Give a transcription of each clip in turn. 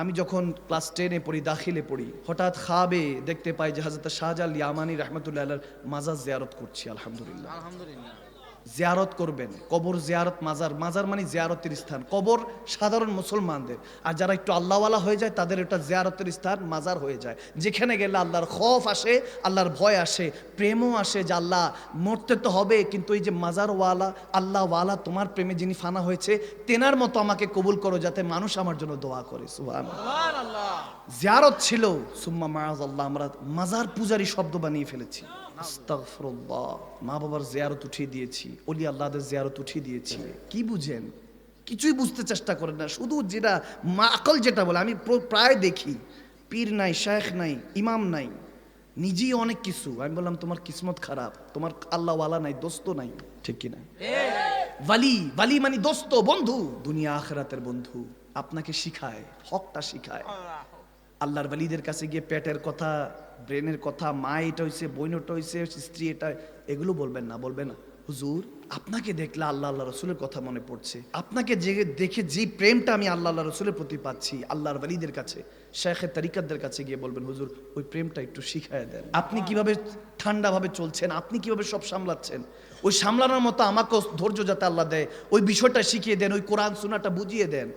আমি যখন ক্লাস টেনে পড়ি, দাখিলে পড়ি, হঠাৎ খাবে দেখতে পাই যে হাজরত শাহজাল ইয়ামানি রহমতুল্লাহ আল্লাহর মাজার জিয়ারত করছি, আলহামদুলিল্লাহ। আলহামদুলিল্লাহ। জিয়ারত করবেন। কবর জিয়ারত মাজার। মাজার মানে জিয়ারতের স্থান। কবর সাধারণ মুসলমানদের। আর যারা একটু আল্লাহওয়ালা হয়ে যায় তাদের একটা জিয়ারতের স্থান মাজার হয়ে যায়। যেখানে গেলে আল্লাহর খফ আসে আল্লাহর ভয় আসে প্রেমও আসে যে আল্লাহ মরতে তো হবে কিন্তু এই যে মাজারওয়ালা আল্লাহওয়ালা তোমার প্রেমে যিনি ফানা হয়েছে তেনার মতো আমাকে কবুল করো যাতে মানুষ আমার জন্য দোয়া করে। সুহান জিয়ারত ছিল সুম্মা মায়াজ আল্লাহ আমরা মাজার পূজারি শব্দ বানিয়ে ফেলেছি। আস্তাগফিরুল্লাহ। মা বাবার জিয়ারত উঠিয়ে দিয়েছি ওলি আল্লাহদের জিয়ারত উঠিয়ে দিয়েছি। কি বুঝেন? কিছুই বুঝতে চেষ্টা করেন না। শুধু যেটা মা আকল যেটা বলে আমি প্রায় দেখি পীর নাই শেখ নাই ইমাম নাই নিজেই অনেক কিছু। আমি বললাম তোমার কিসমত খারাপ তোমার আল্লাহওয়ালা নাই দোস্ত নাই। ঠিক কি না ওয়ালি ওয়ালি মানে দোস্ত বন্ধু। দুনিয়া আখরাতের বন্ধু। আপনাকে শিখায় হকটা শিখায়। আল্লাহর ওয়ালিদের কাছে গিয়ে পেটের কথা ব্রেনের কথা, মা এটা হইছে, বোন ওটা হইছে, স্ত্রী এটা, এগুলো বলবেন না বলবেন না। হুজুর, আপনাকে দেখলে আল্লাহ আল্লাহ রসুলের কথা মনে পড়ছে। আপনাকে যে দেখে যে প্রেমটা আমি আল্লাহ আল্লাহ রসুলের প্রতি পাচ্ছি, আল্লাহর বালিদের কাছে শেখের তারিকাদের কাছে গিয়ে বলবেন, হুজুর, ওই প্রেমটা একটু শিখায় দেন। আপনি কীভাবে ঠান্ডাভাবে চলছেন, আপনি কীভাবে সব সামলাচ্ছেন? ওই সামলানোর মতো আমাকেও ধৈর্য যাতে আল্লাহ দেয়, ওই বিষয়টা শিখিয়ে দেন, ওই কোরআন সুনাটা বুঝিয়ে দেন।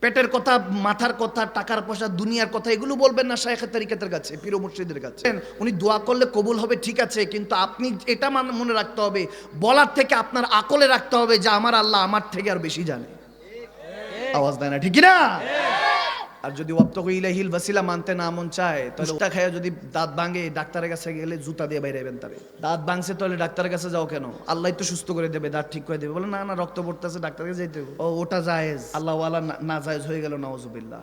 পেটের কথা, মাথার কথা, টাকার পয়সা, দুনিয়ার কথা, এগুলো বলবেন না শায়েখের তারিকাতের কাছে, পীর মুর্শিদের কাছে। উনি দোয়া করলে কবুল হবে, ঠিক আছে, কিন্তু আপনি এটা মান- রাখতে হবে, বলার থেকে আপনার আকলে রাখতে হবে যে আমার আল্লাহ আমার থেকে আর বেশি জানে। আওয়াজ দেয় না, ঠিক না আর যদি ওয়াক্তক ইলাহিল ওয়াসিলা মানতে না মন চায়, তাহলে ওটা খায় যদি দাঁত ভাঙে, ডাক্তারের কাছে গেলে জুতা দিয়ে বাইরে যাবেন তারে। দাঁত ভাঙছে তাহলে ডাক্তারের কাছে যাও কেন? আল্লাহ তো সুস্থ করে দেবে, দাঁত ঠিক করে দেবে। বলে, না না, রক্ত পড়তেছে যাইতে হবে। ও, ওটা জায়েজ। আল্লাহ ওয়ালা না- জায়েজ হয়ে গেল নওয়াজুবিল্লাহ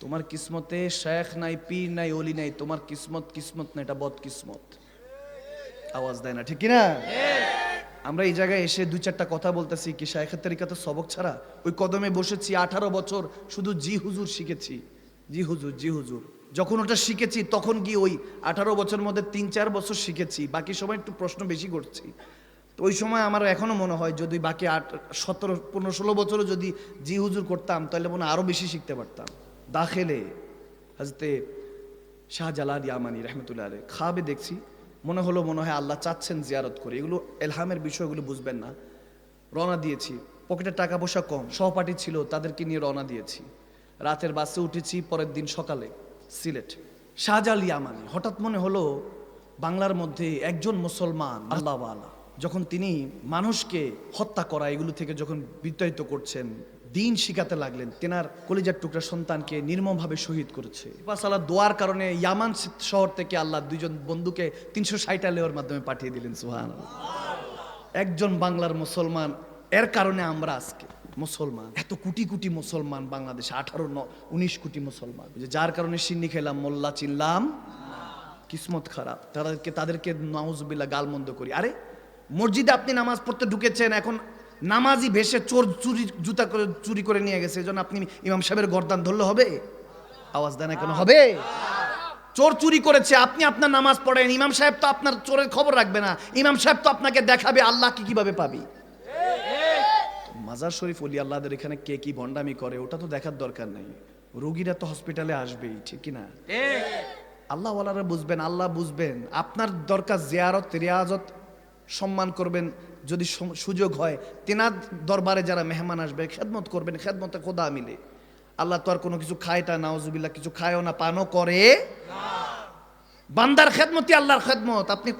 তোমার কিসমতে শেখ নাই, পীর নাই অলি নাই, তোমার কিসমত কিসমত না, এটা বদ কিসমত আওয়াজ দেয় না, ঠিক কি না আমরা এই জায়গায় এসে দুই চারটা কথা বলতেছি কি শায়েখের তরিকাতে সবক ছাড়া। ওই কদমে বসেছি আঠারো বছর শুধু জি হুজুর শিখেছি। জি হুজুর জি হুজুর। যখন ওটা শিখেছি, তখন কি ওই আঠারো বছর মধ্যে তিন চার বছর শিখেছি? বাকি সময় একটু প্রশ্ন বেশি করছি। তো ওই সময় আমার এখনও মনে হয় যদি বাকি আট, সতেরো, পনেরো, ষোলো বছরও যদি জি হুজুর করতাম, তাহলে মনে হয় আরও বেশি শিখতে পারতাম। দাখেলে হাজতে শাহজালাল ইয়ামানি রহমতুল্লাহ আলী খাবে দেখছি। মনে হলো মনে হয় আল্লাহ চাচ্ছেন জিয়ারত করে। এগুলো এলহামের বিষয়গুলো বুঝবেন না। রওনা দিয়েছি। পকেটে টাকা পয়সা কম, সহপাঠী ছিল, তাদেরকে নিয়ে রওনা দিয়েছি। রাতের বাসে উঠেছি পরের দিন সকালে, সিলেট। শাহজাল ইয়ামানি হঠাৎ মনে হলো বাংলার মধ্যে একজন মুসলমান আল্লাহ যখন তিনি মানুষকে হত্যা করা, এগুলো থেকে যখন বিতাড়িত করছেন দিন শিখাতে লাগলেন। তেনার কলিজার টুকরা সন্তানকে নির্মমভাবে শহীদ করেছে। আল্লাহ দোয়ার কারণে ইয়ামান শহর থেকে আল্লাহ দুইজন বন্ধুকে তিনশো ষাটটা লেওয়ার মাধ্যমে পাঠিয়ে দিলেন সুহান একজন বাংলার মুসলমান, এর কারণে আমরা আজকে মুসলমান। এত কোটি কোটি মুসলমান বাংলাদেশে, আঠারো, ন, উনিশ কোটি মুসলমান। যার কারণে সিন্নি খেলাম, মোল্লা চিনলাম, কিসমত খারাপ। তাদেরকে তাদেরকে নাউজবিল্লা গালমন্দ করি। আরে, মসজিদে আপনি নামাজ পড়তে ঢুকেছেন, এখন নামাজি ভেসে চোর চুরি, জুতা করে, চুরি করে নিয়ে গেছে, এজন্য আপনি ইমাম সাহেবের গর্দান ধরলে হবে? আওয়াজ দেয় না কেন হবে? চোর চুরি করেছে, আপনি আপনার নামাজ পড়েন, ইমাম সাহেব তো আপনার চোরের খবর রাখবে না। ইমাম সাহেব তো আপনাকে দেখাবে, আল্লাহ কি কীভাবে পাবি? মাজার শরীফ অলি আল্লাহদের এখানে কে কি ভণ্ডামি করে, ওটা তো দেখার দরকার নেই। রোগীরা তো হসপিটালে আসবেই, ঠিক কি না আল্লাহ বুঝবেন আল্লাহ বুঝবেন। আপনার দরকার জিয়ারত, রিয়াজত সম্মান করবেন যদি সুযোগ হয়, তেনার দরবারে যারা মেহমান আসবে, খেদমত করবেন, খেদমতে খোদা মিলে। আল্লাহ তো আর কোনো কিছু খায় টা নাওজুবিল্লাহ কিছু খায়ও না, পানও করে। বান্দার খেদমতি আল্লাহর খেদমত। আপনি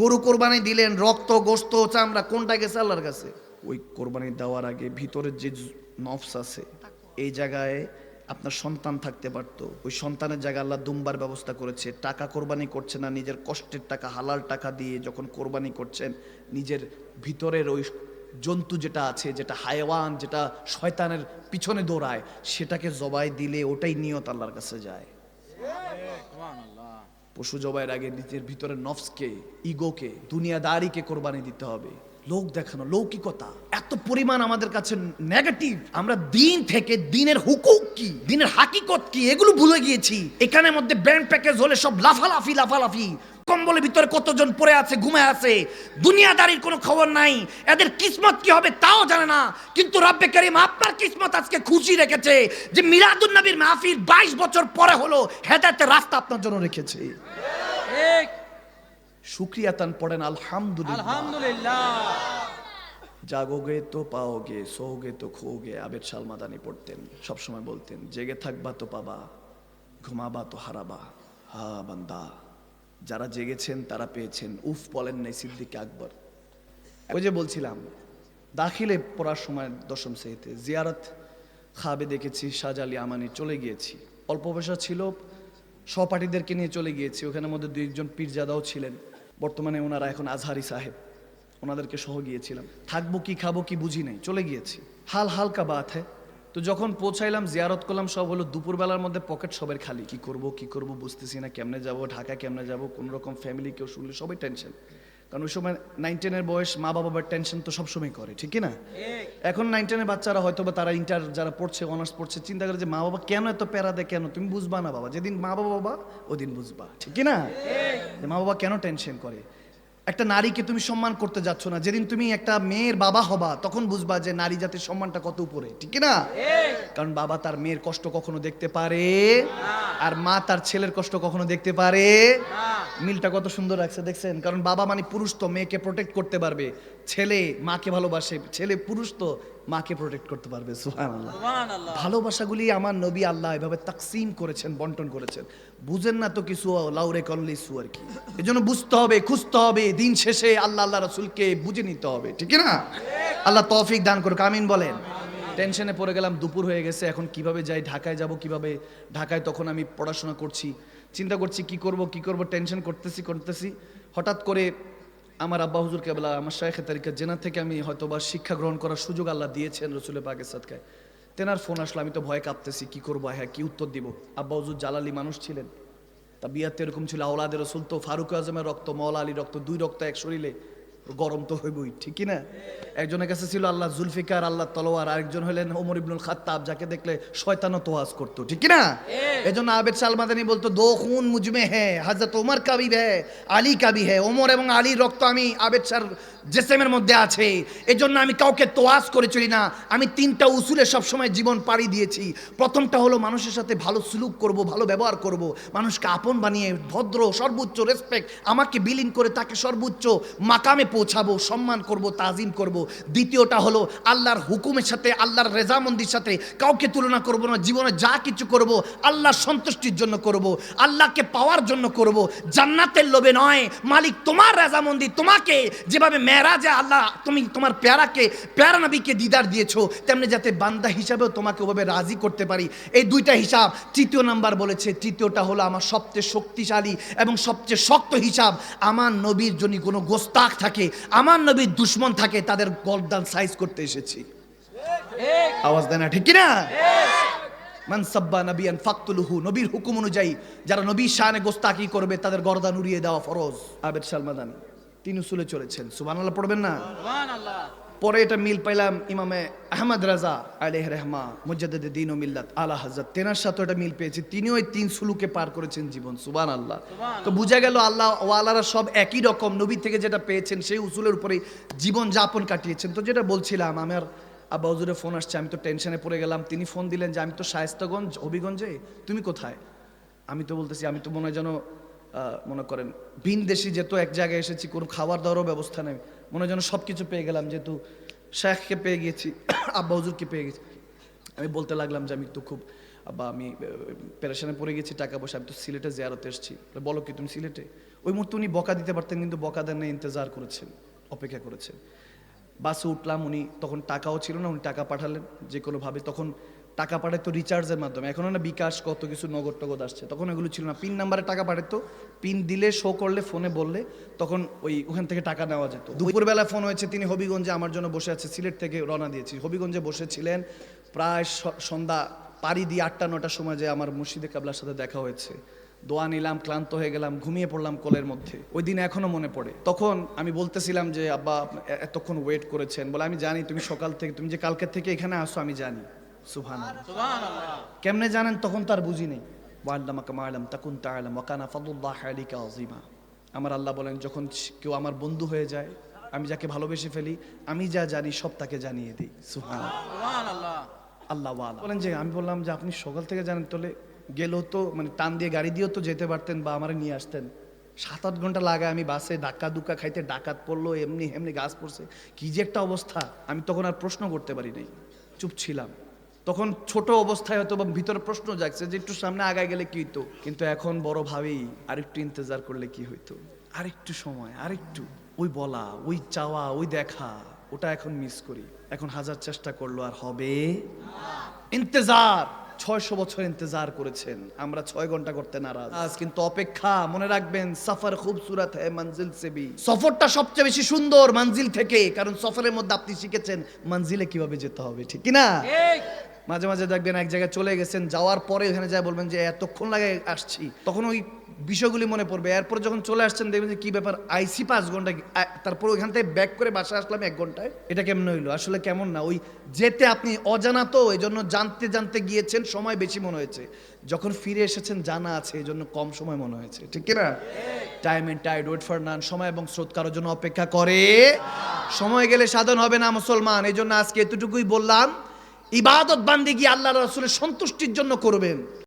গরু কোরবানি দিলেন, রক্ত, গোস্ত, চামড়া, কোনটা গেছে আল্লাহর কাছে? ওই কোরবানি দেওয়ার আগে ভিতরের যে নফস আছে, এই জায়গায় আপনার সন্তান থাকতে পারতো। ওই সন্তানের জায়গায় আল্লাহ দুম্বার ব্যবস্থা করেছে। টাকা কোরবানি করছে না নিজের কষ্টের টাকা হালাল টাকা দিয়ে যখন কোরবানি করছেন নিজের ভিতরের ওই জন্তু যেটা আছে যেটা হায়ওয়ান যেটা শয়তানের পিছনে দৌড়ায় সেটাকে জবাই দিলে ওটাই নিয়ত আল্লাহর কাছে যায়। পশু জবাইয়ের আগে নিজের ভিতরে নফসকে ইগোকে দুনিয়াদারিকে কোরবানি দিতে হবে। লোক দেখানো, লৌকিকতা, এত পরিমাণ আমাদের কাছে নেগেটিভ আমরা দিন থেকে দিনের হুকুক কি, দিনের হাকিকত কি, এগুলো ভুলে গিয়েছি। এখানের মধ্যে ব্যান্ড প্যাকেজ হলে সব লাফালাফি লাফালাফি। কম্বলের ভিতরে কতজন পড়ে আছে ঘুমে আছে, দুনিয়াদারির কোনো খবর নাই। এদের কিসমত কি হবে তাও জানে না। কিন্তু রব্বে করিম আপনার কিসমত আজকে খুশি রেখেছে যে মিলাদুন নবীর মাহফিল বাইশ বছর পরে হলো, হেদায়তের রাস্তা আপনার জন্য রেখেছে। ঠিক। শুক্রিয়া তান পড়েন আলহামদুলিল্লাহ। আলহামদুলিল্লাহ। জাগোগে তো পাওগে সোগে তো খোগে আবেদ সালমাদানি পড়তেন সবসময় বলতেন জেগে থাকবা তো পাবা ঘুমাবা তো হারাবা। হা বান্দা যারা জেগেছেন তারা পেয়েছেন। উফ বলেন নাই সিদ্দিক আকবর। ওই যে বলছিলাম দাখিলে পড়ার সময় দশম শ্রেণীতে জিয়ারত খাবে দেখেছি শাহজালি আমানি চলে গিয়েছি। অল্প পয়সা ছিল সহপাঠীদেরকে নিয়ে চলে গিয়েছি। ওখানের মধ্যে দুই একজন পীরজাদাও ছিলেন। বর্তমানে ওনারা এখন আজহারি সাহেব। ওনাদেরকে সহ গিয়েছিলাম। থাকব কি, খাব কি বুঝি নাই, চলে গিয়েছি। হাল হালকা বাত হ্যাঁ। তো যখন পৌঁছাইলাম, জিয়ারত করলাম, সব হলো দুপুরবেলার মধ্যে পকেট সবের খালি। কি করব কি করব বুঝতেছি না, কেমনে যাব ঢাকা কেমনে যাব কোন রকম ফ্যামিলি কেউ শুনলে সবাই টেনশন কারণ ওই সময় নাইন টেনের বয়স মা বাবার টেনশন তো সবসময় করে ঠিক না? এখন নাইন টেনের বাচ্চারা হয়তো বা তারা ইন্টার যারা পড়ছে অনার্স পড়ছে চিন্তা করে যে মা বাবা কেন এত প্যারা দেয় কেন? তুমি বুঝবা না বাবা যেদিন মা বাবা বাবা ওদিন বুঝবা ঠিক না? মা বাবা কেন টেনশন করে? একটা নারীকে তুমি সম্মান করতে যাচ্ছ না। যেদিন তুমি একটা মেয়ের বাবা হবা, তখন বুঝবা যে নারী জাতির সম্মানটা কত উপরে। ঠিক না? কারণ বাবা তার মেয়ের কষ্ট কখনো দেখতে পারে, আর মা তার ছেলের কষ্ট কখনো দেখতে পারে। মিলটা কত সুন্দর লাগছে, দেখছেন? কারণ বাবা মানে পুরুষ তো, মেয়েকে প্রোটেক্ট করতে পারবে। ছেলে মাকে ভালোবাসে, ছেলে পুরুষ তো মাকে প্রোটেক্ট করতে পারবে ভালোবাসাগুলি আমার নবী আল্লাহ এভাবে তাকসিম করেছেন বন্টন করেছেন। বুঝেন না তো কিছু লাউরে কল্লি সু আর কি। এই জন্য বুঝতে হবে খুঁজতে হবে দিন শেষে আল্লাহ আল্লাহ রসুলকে বুঝে নিতে হবে ঠিক না? আল্লাহ তৌফিক দান করুক আমিন বলেন। টেনশনে পড়ে গেলাম দুপুর হয়ে গেছে এখন কীভাবে যাই ঢাকায় যাব কীভাবে? ঢাকায় তখন আমি পড়াশোনা করছি। চিন্তা করছি কি করব কি করব টেনশন করতেছি করতেছি। হঠাৎ করে আমার আব্বা হুজুর কেবলা, আমার শাহেখের তারিখা জেনার থেকে আমি হয়তো বা শিক্ষা গ্রহণ করার সুযোগ আল্লাহ দিয়েছেন রসুলের পাকের সাদকায়। তেনার ফোন আসলো, আমি তো ভয় কাঁপতেছি, কি করব হ্যাঁ কি উত্তর দিব? আব্বা হুজুর জালালি মানুষ ছিলেন। তা বিয়াতে এরকম ছিল আওলাদের রসুল তো ফারুক আজমের রক্ত, মওলা আলী রক্ত, দুই রক্ত এক শরীরে। গরম তো হইবই ঠিক না একজনের কাছে ছিল আল্লাহ জুলফিকার আল্লাহ তলোয়ার আরেকজন হলেন ওমর ইবনুল খাত্তাব যাকে দেখলে শয়তানও তোয়াজ করতো ঠিক না এই জন্য আবেদ সালমাদানি বলতো দো খুন মুজমে হ্যাঁ হাজরত ওমর কাবি হ্যাঁ আলী কাবি হ্যাঁ ওমর এবং আলীর রক্ত আমি আবেদ সার জেসেমের মধ্যে আছে। এজন্য আমি কাউকে তোয়াজ করে চলি না। আমি তিনটা উসুলে সবসময় জীবন পাড়ি দিয়েছি। প্রথমটা হলো মানুষের সাথে ভালো সুলুক করব, ভালো ব্যবহার করব। মানুষকে আপন বানিয়ে ভদ্র, সর্বোচ্চ রেসপেক্ট আমাকে বিলীন করে তাকে সর্বোচ্চ মাকামে পৌঁছাবো, সম্মান করব, তাজিম করব। দ্বিতীয়টা হলো আল্লাহর হুকুমের সাথে, আল্লাহর রেজামন্দির সাথে কাউকে তুলনা করব না। জীবনে যা কিছু করব, আল্লাহর সন্তুষ্টির জন্য করব, আল্লাহকে পাওয়ার জন্য করব। জান্নাতের লোভে নয়। মালিক তোমার রেজামন্দি তোমাকে যেভাবে মেরাজে আল্লাহ, তুমি তোমার প্যারাকে, প্যারা নবীকে দিদার দিয়েছ, তেমনি যাতে বান্দা হিসাবেও তোমাকে ওভাবে রাজি করতে পারি। এই দুইটা হিসাব, তৃতীয় নাম্বার বলেছে, তৃতীয়টা হলো আমার সবচেয়ে শক্তিশালী এবং সবচেয়ে শক্ত হিসাব, আমার নবীর যদি কোনো গোস্তাক থাকে, আমার নবীর দুশ্মন থাকে, তাদের গলদান সাইজ করতে এসেছি। আওয়াজ দেয় না, ঠিক কিনা? মানসাব্বা নবিয়ান ফাকতুলহু, নবীর হুকুম অনুযায়ী, যারা নবীর শানে গোস্তাকি করবে, তাদের গর্দান উড়িয়ে দেওয়া ফরজ। আবেদ সালমাদান তিনি উসুলে চলেছেন। সুবহানাল্লাহ পড়বেন না? পরে এটা মিল পাইলাম ইমামে আহমদ রাজা আলেহ রহমা মুজাদ্দিদ দিন ও মিল্লাত আলা হযরত। তেনার সাথে এটা মিল পেয়েছি। তিনিও এই তিন সুলুকে পার করেছেন জীবন। সুবান আল্লাহ তো বুঝা গেল আল্লাহ ওয়ালারা সব একই রকম। নবী থেকে যেটা পেয়েছেন সেই উসুলের উপরে জীবন যাপন কাটিয়েছেন। তো যেটা বলছিলাম আমার আব্বা হুজুরের ফোন আসছে আমি তো টেনশনে পড়ে গেলাম। তিনি ফোন দিলেন যে আমি তো শায়স্তাগঞ্জ হবিগঞ্জে? তুমি কোথায়? আমি তো বলতেছি আমি তো মনে হয় যেন মনে করেন ভিন দেশি যেহেতু এক জায়গায় এসেছি, কোনো খাবার দাওয়ারও ব্যবস্থা নেই। মনে যেন সব কিছু পেয়ে গেলাম, যেহেতু শেখকে পেয়ে গেছি আব্বা হুজুরকে পেয়ে গেছি আমি বলতে লাগলাম যে আমি তো খুব, আব্বা আমি পেরেশানে পড়ে গেছি টাকা পয়সা, আমি তো সিলেটে জেয়ারতে এসেছি। বলো কি তুমি সিলেটে? ওই মুহূর্তে উনি বকা দিতে পারতেন, কিন্তু বকা দেন না ইন্তজার করেছেন, অপেক্ষা করেছেন। বাসে উঠলাম, উনি তখন টাকাও ছিল না, উনি টাকা পাঠালেন, যে কোনোভাবে। তখন টাকা পাঠাতো রিচার্জের মাধ্যমে। এখন না বিকাশ কত কিছু নগদ টগদ আসছে। তখন এগুলো ছিল না। পিন নাম্বারে টাকা পাঠাতো পিন দিলে শো করলে ফোনে বললে তখন ওই ওখান থেকে টাকা নেওয়া যেত। দুপুরবেলা ফোন হয়েছে তিনি হবিগঞ্জে আমার জন্য বসে আছে সিলেট থেকে রওনা দিয়েছি। হবিগঞ্জে বসেছিলেন প্রায় সন্ধ্যা পাড়ি দিয়ে আটটা নটার সময় যে আমার মুর্শিদে কাবলার সাথে দেখা হয়েছে। দোয়া নিলাম ক্লান্ত হয়ে গেলাম ঘুমিয়ে পড়লাম কোলের মধ্যে। ওই দিন এখনও মনে পড়ে। তখন আমি বলতেছিলাম যে আব্বা এতক্ষণ ওয়েট করেছেন। বলে আমি জানি তুমি সকাল থেকে তুমি যে কালকের থেকে এখানে আসো আমি জানি। কেমনে জানেন? তখন তার বুঝি নেই। ওয়াল্লামাকা তাকুন আমার আল্লাহ বলেন যখন কেউ আমার বন্ধু হয়ে যায় আমি যাকে ভালোবেসে ফেলি আমি যা জানি সব তাকে জানিয়ে দিই। সুহান আল্লাহ বলেন যে আমি বললাম যে আপনি সকাল থেকে জানেন তাহলে গেলেও তো মানে টান দিয়ে গাড়ি দিয়েও তো যেতে পারতেন বা আমারে নিয়ে আসতেন। সাত আট ঘণ্টা লাগে আমি বাসে ডাক্কা দুক্কা খাইতে ডাকাত পড়ল এমনি এমনি গাছ পড়ছে। কি যে একটা অবস্থা আমি তখন আর প্রশ্ন করতে পারি নাই। চুপ ছিলাম। তখন ছোট অবস্থায় হয়তো বা ভিতরে প্রশ্ন জাগছে যে একটু সামনে আগায় গেলে কি হইতো? কিন্তু এখন বড় ভাবেই আরেকটু ইন্তজার করলে কি হইতো? আরেকটু সময়, আরেকটু। ওই বলা, ওই চাওয়া, ওই দেখা, ওটা এখন মিস করি। এখন হাজার চেষ্টা করল, আর হবে? ইন্তজার! ছয়শো বছর ইন্তজার করেছেন। আমরা ছয় ঘণ্টা করতে নারাজ। আজ কিন্তু অপেক্ষা, মনে রাখবেন, সফর খুবসুরত হ্যাঁ মঞ্জিল সে ভি। সফরটা সবচেয়ে বেশি সুন্দর মঞ্জিল থেকে, কারণ সফরের মধ্যে আপনি শিখেছেন মঞ্জিলে কীভাবে যেতে হবে, ঠিক না? মাঝে মাঝে দেখবেন এক জায়গায় চলে গেছেন, যাওয়ার পরে ওখানে যায় বলবেন যে, এতক্ষণ লাগে আসছি। তখন ওই বিষয়গুলি মনে পড়বে। এরপর যখন চলে আসছেন, দেখবেন যে, কি ব্যাপার? আইসি পাঁচ ঘণ্টা তারপর ওইখান থেকে ব্যাক করে বাসায় আসলাম এক ঘন্টায়। এটা কেমন হইল? আসলে কেমন না। ওই যেতে আপনি অজানা তো এই জন্য জানতে জানতে গিয়েছেন, সময় বেশি মনে হয়েছে। যখন ফিরে এসেছেন, জানা আছে এই জন্য কম সময় মনে হয়েছে। ঠিক কি না time and tide wait for none সময় এবং স্রোত কারোর জন্য অপেক্ষা করে সময় গেলে সাধন হবে না মুসলমান। এই জন্য আজকে এতটুকুই বললাম। ইবাদত বান্দিগি আল্লাহ রসুলের সন্তুষ্টির জন্য করবেন।